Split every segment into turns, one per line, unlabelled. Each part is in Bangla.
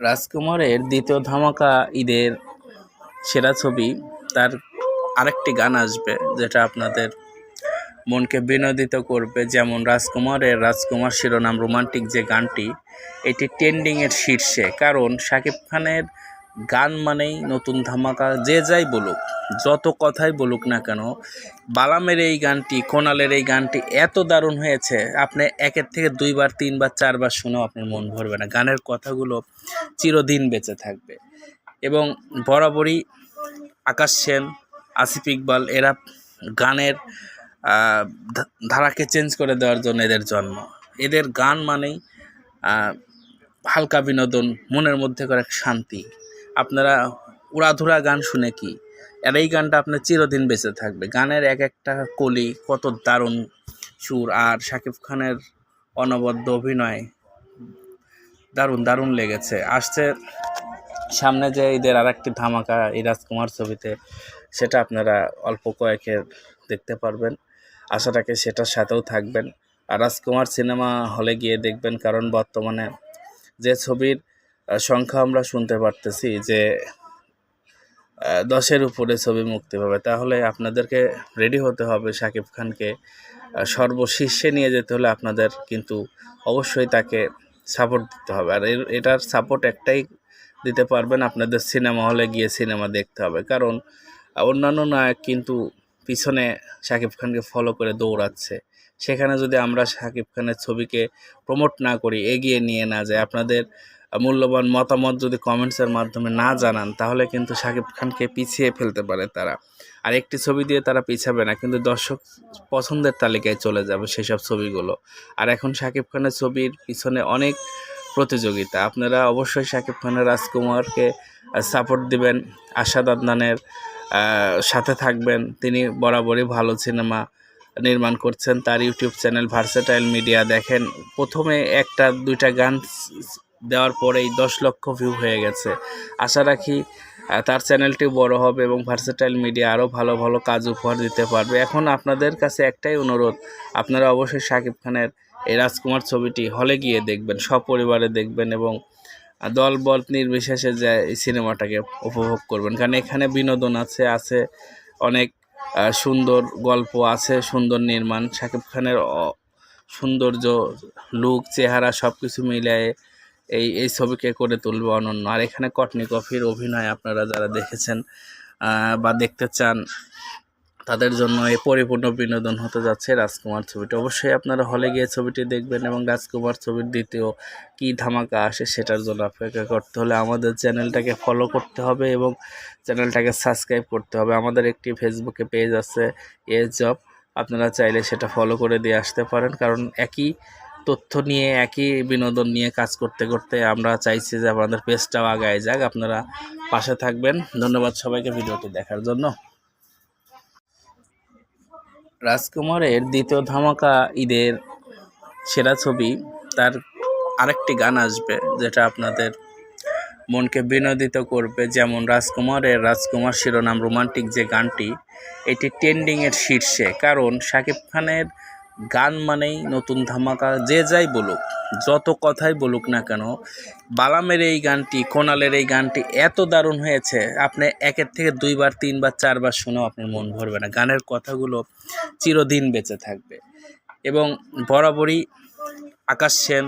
রাজকুমারের দ্বিতীয় ধামাকা ঈদের সেরা ছবি, তার আরেকটি গান আসবে যেটা আপনাদের মনকে বিনোদিত করবে, যেমন রাজকুমারের রাজকুমার শিরোনাম রোমান্টিক যে গানটি, এটি ট্রেন্ডিংয়ের শীর্ষে। কারণ শাকিব খানের গান মানেই নতুন ধামাকা, যে যাই বলুক, যত কথাই বলুক না কেন, বালামের এই গানটি কোনালের এই গানটি এত দারুণ হয়েছে, আপনি একের থেকে দুইবার, তিনবার, চারবার শুনেও আপনার মন ভরবে না। গানের কথাগুলো চিরদিন বেঁচে থাকবে। এবং বরাবরই আকাশ সেন, আসিফ ইকবাল, এরা গানের ধারাকে চেঞ্জ করে দেওয়ার জন্য এদের জন্ম। এদের গান মানেই হালকা বিনোদন, মনের মধ্যে করে এক শান্তি। আপনারা উড়াধুরা গান শুনে কি? আর এই গানটা আপনার চিরদিন বেঁচে থাকবে। গানের এক একটা কলি কত দারুণ সুর। আর শাকিব খানের অনবদ্য অভিনয় দারুণ দারুণ লেগেছে। আসছে সামনে যে ঈদের আর একটি ধামাকা এই রাজকুমার ছবিতে, সেটা আপনারা অল্প কয়েকের দেখতে পারবেন। আশা রাখি সেটার সাথেও থাকবেন। আর রাজকুমার সিনেমা হলে গিয়ে দেখবেন, কারণ বর্তমানে যে ছবির সংখ্যা আমরা শুনতে পারতেছি যে দশের উপরে ছবি মুক্তি পাবে। তাহলে আপনাদেরকে রেডি হতে হবে শাকিব খানকে সর্বশীর্ষে নিয়ে যেতে হলে আপনাদের কিন্তু অবশ্যই তাকে সাপোর্ট দিতে হবে। আর এটার সাপোর্ট একটাই দিতে পারবেন আপনাদের সিনেমা হলে গিয়ে সিনেমা দেখতে হবে। কারণ অন্যান্য নায়ক কিন্তু পিছনে শাকিব খানকে ফলো করে দৌড়াচ্ছে। সেখানে যদি আমরা শাকিব খানের ছবিকে প্রমোট না করি, এগিয়ে নিয়ে না যাই, আপনাদের মূল্যবান মতামত যদি কমেন্টসের মাধ্যমে না জানান, তাহলে কিন্তু শাকিব খানকে পিছিয়ে ফেলতে পারে তারা। আর একটি ছবি দিয়ে তারা পিছাবে না, কিন্তু দর্শক পছন্দের তালিকায় চলে যাবে সেসব ছবিগুলো। আর এখন শাকিব খানের ছবির পিছনে অনেক প্রতিযোগিতা। আপনারা অবশ্যই শাকিব খানের, রাজকুমারকে সাপোর্ট দিবেন। আশাদ আদনানের সাথে থাকবেন। তিনি বরাবরই ভালো সিনেমা নির্মাণ করছেন। তার ইউটিউব চ্যানেল ভার্সেটাইল মিডিয়া দেখেন। প্রথমে একটা, দুইটা গান দেওয়ার পরেই দশ লক্ষ ভিউ হয়ে গেছে। আশা রাখি তার চ্যানেলটি বড় হবে এবং ভার্সেটাইল মিডিয়া আরও ভালো ভালো কাজ উপহার দিতে পারবে। এখন আপনাদের কাছে একটাই অনুরোধ, আপনারা অবশ্যই শাকিব খানের এই রাজকুমার ছবিটি হলে গিয়ে দেখবেন, সপরিবারে দেখবেন এবং দল বল নির্বিশেষে যে এই সিনেমাটাকে উপভোগ করবেন। কারণ এখানে বিনোদন আছে আছে অনেক সুন্দর গল্প আছে, সুন্দর নির্মাণ। শাকিব খানের সৌন্দর্য লুক চেহারা সব কিছু মিলিয়ে এই এই ছবিকে করে তুলবে অনন্য। আর এখানে কটনি কফির অভিনয় আপনারা যারা দেখেছেন বা দেখতে চান, তাদের জন্য এই পরিপূর্ণ বিনোদন হতে যাচ্ছে রাজকুমার ছবিটি। অবশ্যই আপনারা হলে গিয়ে ছবিটি দেখবেন এবং রাজকুমার ছবির দ্বিতীয় কী ধামাকা আসে সেটার জন্য অপেক্ষা করতে হলে আমাদের চ্যানেলটাকে ফলো করতে হবে এবং চ্যানেলটাকে সাবস্ক্রাইব করতে হবে। আমাদের একটি ফেসবুকে পেজ আছে এ জব আপনারা চাইলে সেটা ফলো করে দিয়ে আসতে পারেন। কারণ একই তথ্য নিয়ে, একই বিনোদন নিয়ে কাজ করতে করতে আমরা চাইছি যে আমাদের পেজটাও আগায় যাক। আপনারা পাশে থাকবেন। ধন্যবাদ সবাইকে ভিডিওটি দেখার জন্য। রাজকুমারের দ্বিতীয় ধামাকা ঈদের সেরা ছবি, তার আরেকটি গান আসবে, যেটা আপনাদের মনকে বিনোদিত করবে। যেমন রাজকুমারের রাজকুমার শিরোনাম রোমান্টিক যে গানটি, এটি ট্রেন্ডিংয়ের শীর্ষে। কারণ শাকিব খানের গান মানেই নতুন ধামাকা, যে যাই বলুক, যত কথাই বলুক না কেন, বালামের এই গানটি কোনালের এই গানটি এত দারুণ হয়েছে, আপনি একের থেকে দুইবার, তিনবার, চারবার শুনেও আপনার মন ভরবে না। গানের কথাগুলো চিরদিন বেঁচে থাকবে। এবং বরাবরই আকাশ সেন,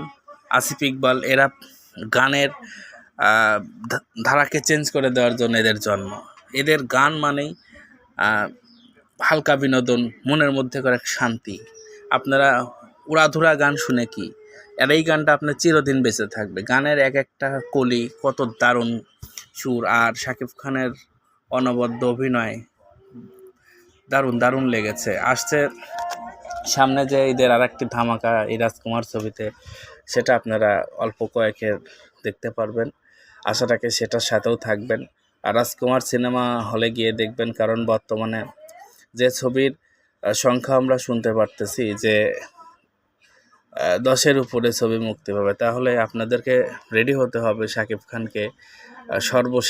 আসিফ ইকবাল, এরা গানের ধারাকে চেঞ্জ করে দেওয়ার জন্য এদের জন্ম। এদের গান মানেই হালকা বিনোদন, মনের মধ্যে করে এক শান্তি। আপনারা উড়াধুরা গান শুনে কি? আর এই গানটা আপনার চিরদিন বেঁচে থাকবে। গানের এক একটা কলি কত দারুণ সুর। আর শাকিব খানের অনবদ্য অভিনয় দারুণ দারুণ লেগেছে। আসছে সামনে যে ঈদের আর একটি ধামাকা এই রাজকুমার ছবিতে, সেটা আপনারা অল্প কয়েকের দেখতে পারবেন। আশা রাখি সেটার সাথেও থাকবেন। আর রাজকুমার সিনেমা হলে গিয়ে দেখবেন, কারণ বর্তমানে যে ছবির সংখ্যা আমরা শুনতে পারতেছি যে দশের উপরে ছবি মুক্তি পাবে। তাহলে আপনাদেরকে রেডি হতে হবে শাকিব খানকে সর্বশেষ